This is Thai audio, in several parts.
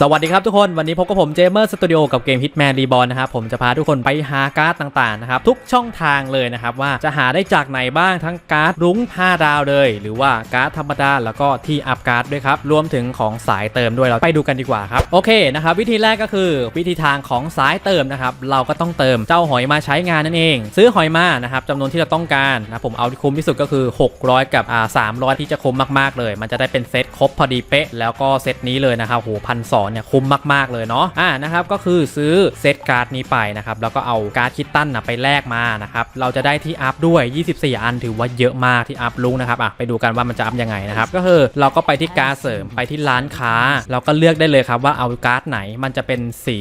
สวัสดีครับทุกคนวันนี้พบกับผมเจมเมอร์สตูดิโอกับเกม Hitman Reborn นะครับผมจะพาทุกคนไปหาการ์ดต่างๆนะครับทุกช่องทางเลยนะครับว่าจะหาได้จากไหนบ้างทั้งการ์ดรุ้ง 5 ดาวเลย หรือว่าการ์ดธรรมดาแล้วก็ที่อัพการ์ดด้วยครับรวมถึงของสายเติมด้วยเราไปดูกันดีกว่าครับโอเคนะครับวิธีแรกก็คือวิธีทางของสายเติมนะครับเราก็ต้องเติมเจ้าหอยมาใช้งานนั่นเอง ซื้อหอยมานะครับจำนวนที่เราต้องการนะผมเอาที่คุ้มที่สุดก็คือ 600 กับอ่า300 ที่จะคุ้มมากๆเลย มันจะได้เป็นเซตครบพอดีเป๊ะแล้วก็เซตนี้เลยนะครับโหพันสอนเนี่ยคุ้มมาก ๆ เลยเนาะอ่านะครับก็คือซื้อเซตการ์ดนี้ไปนะครับแล้วก็เอาการ์ดคิตตันนะไปแลกมานะครับเราจะได้ที่อัพด้วย 24 อันถือว่าเยอะมากที่อัพลุงนะครับอะไปดูกันว่ามันจะอัพยังไงนะครับก็คือเราก็ไปที่การ์ดเสริมไปที่ร้านค้า เราก็เลือกได้เลยครับว่าเอาการ์ดไหนมันจะเป็นสี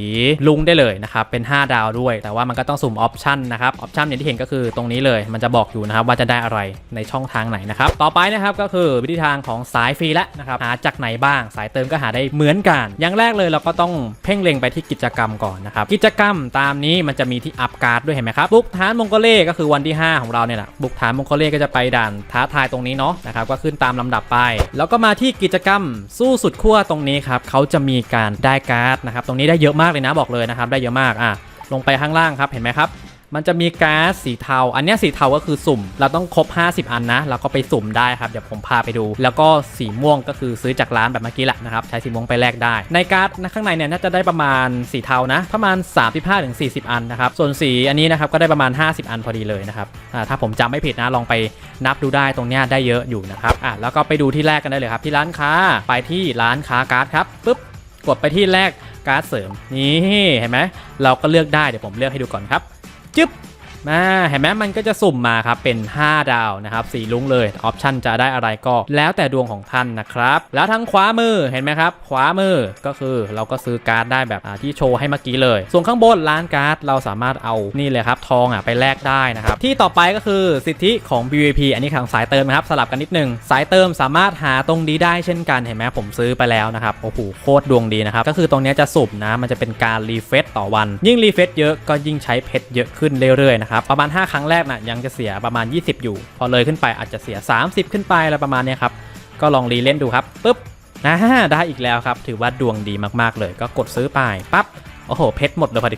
ลุงได้เลยนะครับเป็น 5 ดาวด้วย แต่ว่ามันก็ต้องสุ่มออปชั่นนะครับออปชั่นอย่างที่เห็นก็คือตรงนี้เลยมันจะบอกอยู่นะครับว่าจะได้อะไรในช่องทางไหนนะครับต่อไปนะครับก็คือวิธีทางของสายฟรีแล้วนะครับหาจากไหนบ้างสายเติมก็หาได้เหมือนกันอย่างแรกเลยเราก็ต้องเพ่งเล็งไปที่กิจกรรมก่อนนะครับ กิจกรรมตามนี้มันจะมีที่อัพการ์ดด้วยเห็นไหมครับบุกฐานมงโกเล่ก็คือวันที่ 5 ของเราเนี่ยแหละบุกฐานมงโกเล่ก็จะไปด่านท้าทายตรงนี้เนาะนะครับก็ขึ้นตามลำดับไป แล้วก็มาที่กิจกรรมสู้สุดขั้วตรงนี้ครับเขาจะมีการได้การ์ดนะครับตรงนี้ได้เยอะมากเลยนะบอกเลยนะครับได้เยอะมากอะลงไปข้างล่างครับเห็นไหมครับ มันจะมีก๊าซสีเทา อันนี้สีเทาก็คือสุ่ม เราต้องครบ 50 อันนะ เราก็ไปสุ่มได้ครับ เดี๋ยวผมพาไปดู แล้วก็สีม่วงก็คือซื้อจากร้านแบบเมื่อกี้แหละนะครับ ใช้สีม่วงไปแลกได้ ในการ์ดนะข้างในเนี่ยน่าจะได้ประมาณสีเทานะ ประมาณ 35ถึง40 อันนะครับ ส่วนสีอันนี้นะครับก็ได้ประมาณ 50 อันพอดีเลยนะครับ ถ้าผมจำไม่ผิดนะ ลองไปนับดูได้ตรงเนี้ยได้เยอะอยู่นะครับ อะ แล้วก็ไปดูที่แรกกันได้เลยครับ ที่ร้านค้า ไปที่ร้านค้าการ์ดครับปุ๊บ กดไปที่แรกการ์ดเสริม นี่ เห็นไหมเราก็เลือกได้ เดี๋ยวผมเลือกให้ดูก่อนครับ จึ๊บ มาเห็นไหมมันก็จะสุ่มมาครับเป็น 5 ดาวนะครับสีลุ้งเลยออปชันจะได้อะไรก็แล้วแต่ดวงของท่านนะครับแล้วทางขวามือเห็นไหมครับขวามือก็คือเราก็ซื้อการ์ดได้แบบที่โชว์ให้เมื่อกี้เลย ส่วนข้างบนร้านการ์ดเราสามารถเอานี่เลยครับทองอะไปแลกได้นะครับที่ต่อไปก็คือสิทธิของ BVP อันนี้ของสายเติมนะครับสลับกันนิดนึงสายเติมสามารถหาตรงนี้ได้เช่นกันเห็นไหมผมซื้อไปแล้วนะครับโอ้โหโคตรดวงดีนะครับก็คือตรงนี้จะสุ่มนะมันจะเป็นการรีเฟซต่อวัน ยิ่งรีเฟซเยอะก็ยิ่งใช้เพชรเยอะขึ้นเรื่อยๆนะครับประมาณ 5 ครั้งแรกนะยังจะเสียประมาณ 20 อยู่ พอเลยขึ้นไปอาจจะเสีย 30 ขึ้นไปอะไรประมาณนี้ครับก็ลองรีเล่นดูครับปุ๊บนะได้อีกแล้วครับ ถือว่าดวงดีมากๆเลย ก็กดซื้อไปปั๊บโอ้โหเพชรหมดเลยพอดี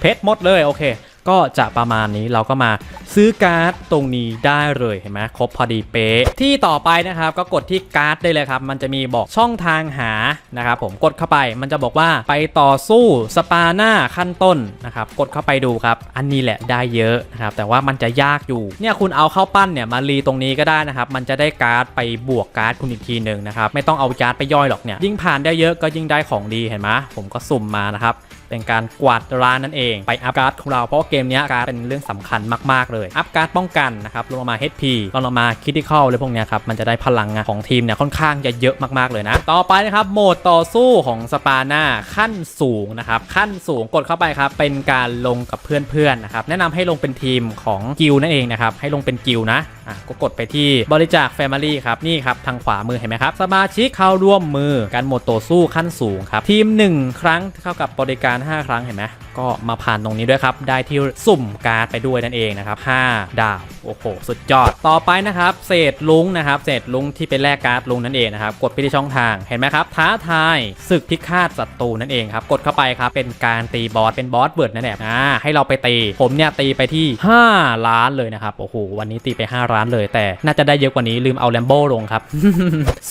เพชรหมดเลยโอเค ก็จะประมาณนี้เราก็มาซื้อการ์ดตรงนี้ได้เลยเห็นไหมครบพอดีเป๊ะที่ต่อไปนะครับก็กดที่การ์ดได้เลยครับมันจะมีบอกช่องทางหานะครับผมกดเข้าไปมันจะบอกว่าไปต่อสู้สปาหน้าขั้นต้นนะครับกดเข้าไปดูครับ อันนี้แหละได้เยอะนะครับแต่ว่ามันจะยากอยู่เนี่ยคุณเอาเข้าปั้นเนี่ยมารีตรงนี้ก็ได้นะครับมันจะได้การ์ดไปบวกการ์ดคุณอีกทีหนึ่งนะครับไม่ต้องเอาการ์ดไปย่อยหรอกเนี่ยยิ่งผ่านได้เยอะก็ยิ่งได้ของดีเห็นไหมผมก็สุ่มมานะครับ เป็นการกวาดร้านนั่นเอง ไปอัพการ์ดของเราเพราะเกมนี้การ์ดเป็นเรื่องสำคัญมาก ๆ เลย อัพการ์ดป้องกันนะครับลงมา HP ลงมาคิติคอลเลยพวกนี้ครับมันจะได้พลังงานของทีมเนี่ยค่อนข้างจะเยอะมากๆเลยนะ ต่อไปนะครับโหมดต่อสู้ของสปาน่าขั้นสูงนะครับขั้นสูงกดเข้าไปครับเป็นการลงกับเพื่อนๆนะครับแนะนำให้ลงเป็นทีมของกิลนั่นเองนะครับให้ลงเป็นกิลนะ อะก็กดไปที่บริจาค Family ครับนี่ครับทางขวามือเห็นไหมครับสมาชิกเข้าร่วมมือการโหมดต่อสู้ขั้นสูงครับทีม 1 ครั้งเท่ากับบริการ 5 ครั้งเห็นไหมก็มาผ่านตรงนี้ด้วยครับ ได้ที่สุ่มการ์ดไปด้วยนั่นเองนะครับ 5 ดาว โอ้โห สุดยอด ต่อไปนะครับ เศษลุงนะครับ เศษลุงที่เป็นแลกการ์ดลุงนั่นเองนะครับ กดไปที่ช่องทาง เห็นไหมครับ ท้าทายศึกพิฆาตศัตรูนั่นเองครับ กดเข้าไปครับ เป็นการตีบอส เป็นบอสเบิร์ดนั่นแหละอ่า ให้เราไปตี ผมเนี่ยตีไปที่ 5 ล้านเลยนะครับ โอ้โห วันนี้ตีไป 5 ล้านเลย แต่น่าจะได้เยอะกว่านี้ ลืมเอาแลมโบ้ลงครับ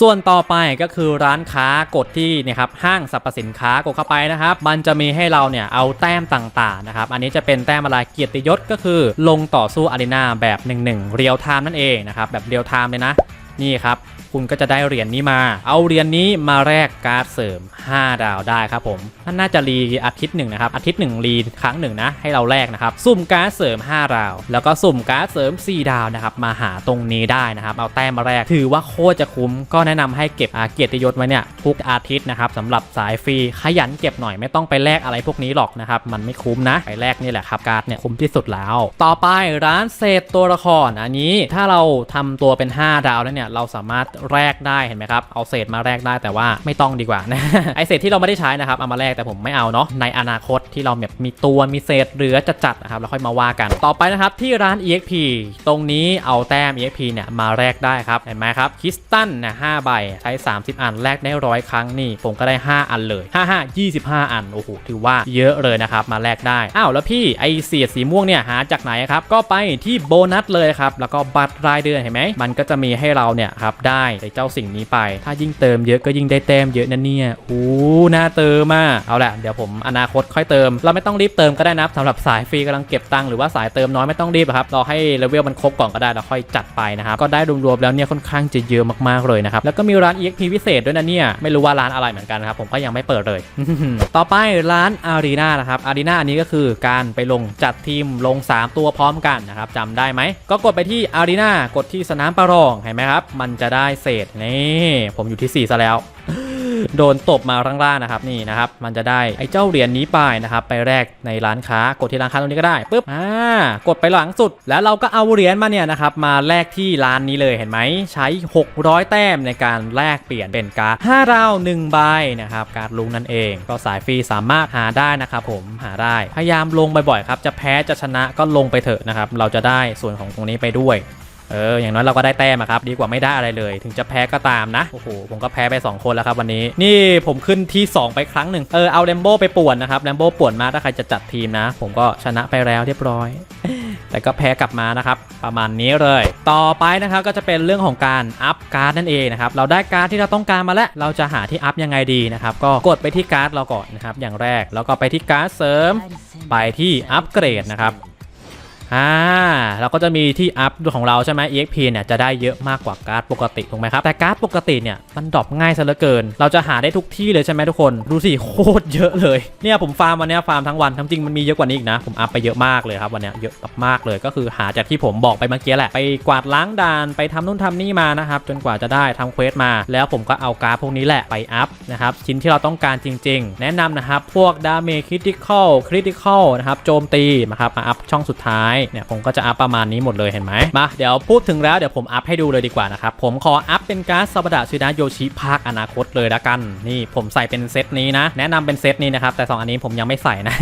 ส่วนต่อไปก็คือร้านค้ากดที่นี่ยครับ ห้างสรรพสินค้ากดเข้าไปนะครับ มันจะมีให้เราเนี่ยเอาแต้ต้มต่างๆนะครับ อันนี้จะเป็นแต้มอะไรเกียรติยศก็คือ ลงต่อสู้อารีนาแบบ1นึ่งเรียลไทม์นั่นเองนะครับ แบบเรียลไทม์เลยนะ นี่ครับคุณก็จะได้เหรียญนี้มา เอาเหรียญนี้มาแลกการ์ดเสริม 5 ดาวได้ครับผมนั่นน่าจะรีอาทิตย์หนึ่งนะครับอาทิตย์หนึ่งรีครั้งหนึ่งนะให้เราแลกนะครับสุ่มการ์ดเสริม 5 ดาว แล้วก็สุ่มการ์ดเสริม 4 ดาวนะครับมาหาตรงนี้ได้นะครับเอาแต้มมาแลกถือว่าโคตรจะคุ้มก็แนะนำให้เก็บอาเกียรติยศไว้เนี่ยทุกอาทิตย์นะครับสำหรับสายฟรีขยันเก็บหน่อยไม่ต้องไปแลกอะไรพวกนี้หรอกนะครับมันไม่คุ้มนะไปแลกนี่แหละครับการ์ดเนี่ยคุ้มที่สุดแล้ว ต่อไปร้านเศษตัวละครอันนี้ถ้าเราทำตัวเป็น 5 ดาวแล้วเนี่ยเราสามารถแลกได้เห็นไหมครับ เอาเศษมาแลกได้แต่ว่าไม่ต้องดีกว่านะไอเศษที่เราไม่ได้ใช้นะครับเอามาแลกแต่ผมไม่เอาเนาะในอนาคตที่เราแบบมีตัวมีเศษเหลือจะจัดนะครับแล้วค่อยมาว่ากัน ต่อไปนะครับที่ร้าน EXP ตรงนี้เอาแต้ม EXP เนี่ยมาแลกได้ครับเห็นไหมครับคริสตัลเนี่ยห้าใบใช้ 30 อันแลกได้ร้อยครั้งนี่ผมก็ได้ 5 อันเลย 5 5 25 อันโอ้โหถือว่าเยอะเลยนะครับมาแลกได้อ้าวแล้วพี่ไอเสียดสีม่วงเนี่ยหาจากไหนครับก็ไปที่โบนัสเลยครับแล้วก็บัตรรายเดือนเห็นไหมมันก็จะมีให้เราเนี่ยครับได้ไอเจ้าสิ่งนี้ไป ถ้ายิ่งเติมเยอะก็ยิ่งได้แต้มเยอะนะเนี่ยโอ้น่าเติมมากเอาแหละเดี๋ยวผมอนาคตค่อยเติม เราไม่ต้องรีบเติมก็ได้นะสำหรับสายฟรีกำลังเก็บตังค์หรือว่าสายเติมน้อยไม่ต้องรีบครับรอให้เลเวลมันครบก่อนก็ได้แล้วค่อยจัดไปนะครับก็ได้รวมๆแล้วเนี่ยค่อนข้างจะเยอะมากๆเลยนะครับแล้วก็มีร้าน EXP พิเศษด้วยนะเนี่ยไม่รู้ว่าร้านอะไรเหมือนกันครับผมก็ยังไม่เปิดเลย ต่อไปร้านอารีนานะครับอารีนาอันนี้ก็คือการไปลงจัดทีมลง 3 ตัวพร้อมกันนะครับจำได้ไหมก็กดไปที่อารีนากดที่สนามประลองเห็นไหมครับมันจะได้เศษนี่ผมอยู่ที่4ซะแล้ว โดนตบมาล่างๆนะครับนี่นะครับ มันจะได้ไอ้เจ้าเหรียญนี้ไปนะครับ ไปแรกในร้านค้ากดที่ร้านค้าตรงนี้ก็ได้ปุ๊บอ่ากดไปหลังสุด แล้วเราก็เอาเหรียญมาเนี่ยนะครับมาแลกที่ร้านนี้เลยเห็นไหมใช้ 600 แต้มในการแลกเปลี่ยนเป็นการ์ด5ราว1ใบนะครับการ์ดลุงนั่นเอง ก็สายฟรีสามารถหาได้นะครับผมหาได้พยายามลงบ่อยๆครับจะแพ้จะชนะก็ลงไปเถอะนะครับเราจะได้ส่วนของตรงนี้ไปด้วย เออ อย่างน้อยเราก็ได้แต้มอะครับดีกว่าไม่ได้อะไรเลย ถึงจะแพ้ก็ตามนะ โอ้โห ผมก็แพ้ไป 2 คนแล้วครับวันนี้ นี่ผมขึ้นที่ 2 ไปครั้งหนึ่งเออ เอาแรมโบ้ไปป่วนนะครับแรมโบ้ป่วนมาถ้าใครจะจัดทีมนะ ผมก็ชนะไปแล้วเรียบร้อย แต่ก็แพ้กลับมานะครับ ประมาณนี้เลย ต่อไปนะครับก็จะเป็นเรื่องของการอัพการ์ดนั่นเองนะครับ เราได้การ์ดที่เราต้องการมาแล้ว เราจะหาที่อัพยังไงดีนะครับ ก็กดไปที่การ์ดเราก่อนนะครับ อย่างแรก แล้วก็ไปที่การ์ดเสริม ไปที่อัปเกรดนะครับ อ่าเราก็จะมีที่อัพของเราใช่ไหม EXP เนี่ยจะได้เยอะมากกว่าการ์ดปกติถูกไหมครับ แต่การ์ดปกติเนี่ยมันดรอปง่ายซะเหลือเกิน เราจะหาได้ทุกที่เลยใช่ไหมทุกคน ดูสิโคตรเยอะเลย เนี่ยผมฟาร์มวันเนี้ยฟาร์มทั้งวันทั้งจริงมันมีเยอะกว่านี้อีกนะ ผมอัพไปเยอะมากเลยครับวันเนี้ยเยอะมากเลย ก็คือหาจากที่ผมบอกไปเมื่อกี้แหละ ไปกวาดล้างด่านไปทำนู่นทำนี่มานะครับจนกว่าจะได้ทำเควสมา แล้วผมก็เอาการ์ดพวกนี้แหละไปอัพนะครับชิ้นที่เราต้องการจริง ๆ แนะนำนะครับพวกดาเมจคริติคอลคริติคอลนะครับโจมตีนะครับมาอัพช่องสุดท้ายเนี่ยผมก็จะอัพประมาณนี้หมดเลยเห็นไหมมาเดี๋ยวพูดถึงแล้วเดี๋ยวผมอัพให้ดูเลยดีกว่านะครับผมขออัพเป็นการ์ดซาบะดะชินะโยชิภาคอนาคตเลยละกันนี่ผมใส่เป็นเซตนี้นะ แนะนำเป็นเซตนี้นะครับแต่สองอันนี้ผมยังไม่ใส่นะ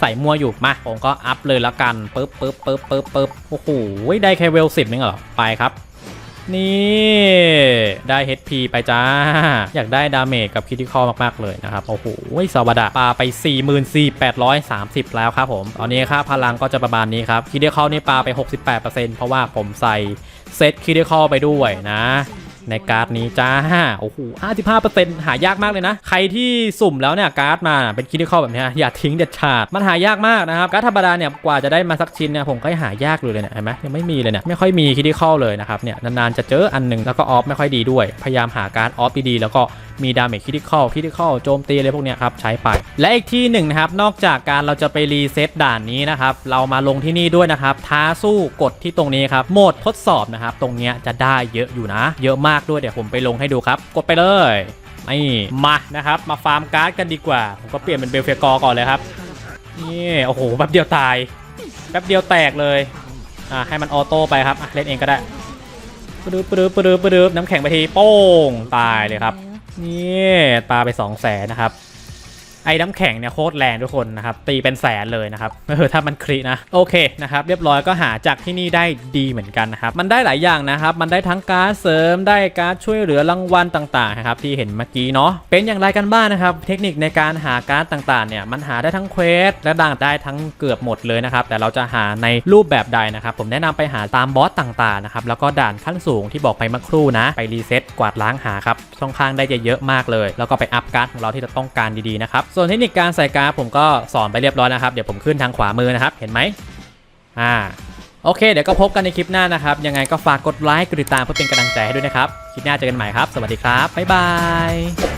ใส่มั่วอยู่มาผมก็อัพเลยละกันปึ๊บปึ๊บปึ๊บปึ๊บปึ๊บโอ้โหได้แค่เวลสิบนึงเหรอไปครับ นี่ ได้ HP ไปจ้า อยากได้ดาเมจกับคิติคอลมาก ๆ เลยนะครับ โอ้โหซาวาดะปาไป 44,830 แล้วครับผม ตอนนี้ค่าพลังก็จะประมาณนี้ครับคิติคอลนี่ปาไป 68%เพราะว่าผมใส่เซตคิติคอลไปด้วยนะ ในการ์ดนี้จ้าโอ้โห55%หายากมากเลยนะ ใครที่สุ่มแล้วเนี่ยการ์ดมาเป็นคิดที่เข้าแบบนี้อย่าทิ้งเด็ดขาด มันหายากมากนะครับ การ์ดธรรมดาเนี่ยกว่าจะได้มาสักชิ้นเนี่ยผมก็หายากเลยเนี่ยเห็นไหมยังไม่มีเลยเนี่ยไม่ค่อยมีคิดที่เข้าเลยนะครับเนี่ยนานๆจะเจออันหนึ่งแล้วก็ออฟไม่ค่อยดีด้วย พยายามหาการ์ดออฟดีๆแล้วก็ มีดาเมจคิดที่ข้อคิดที่ข้อโจมตีอะไรพวกเนี้ยครับใช้ไป และอีกที่หนึ่งนะครับนอกจากการเราจะไปรีเซ็ตด่านนี้นะครับเรามาลงที่นี่ด้วยนะครับท้าสู้กดที่ตรงนี้ครับโหมดทดสอบนะครับตรงเนี้ยจะได้เยอะอยู่นะ เยอะมากด้วยเดี๋ยวผมไปลงให้ดูครับ กดไปเลยนี่มานะครับมาฟาร์มการ์ดกันดีกว่า ผมก็เปลี่ยนเป็นเบลเฟียกอร์ก่อนเลยครับนี่โอ้โหแป๊บเดียวตายแป๊บเดียวแตกเลยอะให้มันออโต้ไปครับเล่นเองก็ได้ปดื๊บปดื๊บปดื๊บปดื๊บน้ำแข็งไปทีโป้งตายเลยครับ นี่ปลาไปสองแสนนะครับ ไอ้น้ำแข็งเนี่ยโคตรแรงทุกคนนะครับ ตีเป็นแสนเลยนะครับเออถ้ามันคลินะโอเคนะครับเรียบร้อยก็หาจากที่นี่ได้ดีเหมือนกันนะครับมันได้หลายอย่างนะครับ มันได้ทั้งการดเสริมได้การดช่วยเหลือรางวัลต่างๆนะครับที่เห็นเมื่อกี้เนาะเป็นอย่างไรกันบ้างนะครับ เทคนิคในการหาการ์ดต่างๆเนี่ยมันหาได้ทั้งเควสและด่างได้ทั้งเกือบหมดเลยนะครับแต่เราจะหาในรูปแบบใดนะครับ ผมแนะนำไปหาตามบอสต่างๆนะครับแล้วก็ด่านขั้นสูงที่บอกไปเมื่อครู่นะ ไปรีเซ็ตกวาดล้างหาครับช่องข้างได้เยอะมากเลย แล้วก็ไปอัพการ์ดของเราที่เราต้องการดีๆนะครับส่วนเทคนิคการใส่การ์ดผมก็สอนไปเรียบร้อยนะครับ เดี๋ยวผมขึ้นทางขวามือนะครับ เห็นไหมอ่าโอเค เดี๋ยวก็พบกันในคลิปหน้านะครับ ยังไงก็ฝากกดไลค์กดติดตามเพื่อเป็นกำลังใจให้ด้วยนะครับ คลิปหน้าเจอกันใหม่ครับ สวัสดีครับ บ๊ายบาย